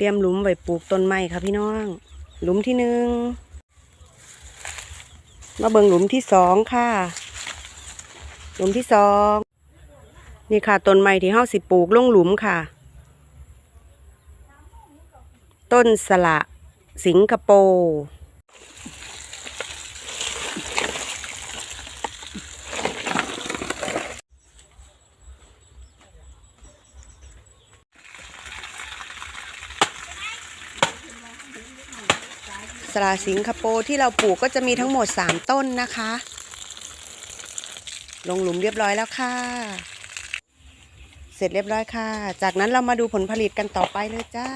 ตรียมหลุมไว้ปลูกต้นไม้ค่ะพี่น้อง หลุมที่หนึ่งมาเบิ่งหลุมที่สองค่ะ หลุมที่สองนี่ค่ะต้นไม้ที่เฮาสิปลูกลงหลุมค่ะ ต้นสละสิงคโปร์ สลาสิงคโปร์ที่เราปลูกก็จะมีทั้งหมด 3 ต้นนะคะ ลงหลุมเรียบร้อยแล้วค่ะ เสร็จเรียบร้อยค่ะ จากนั้นเรามาดูผลผลิตกันต่อไปเลยจ้า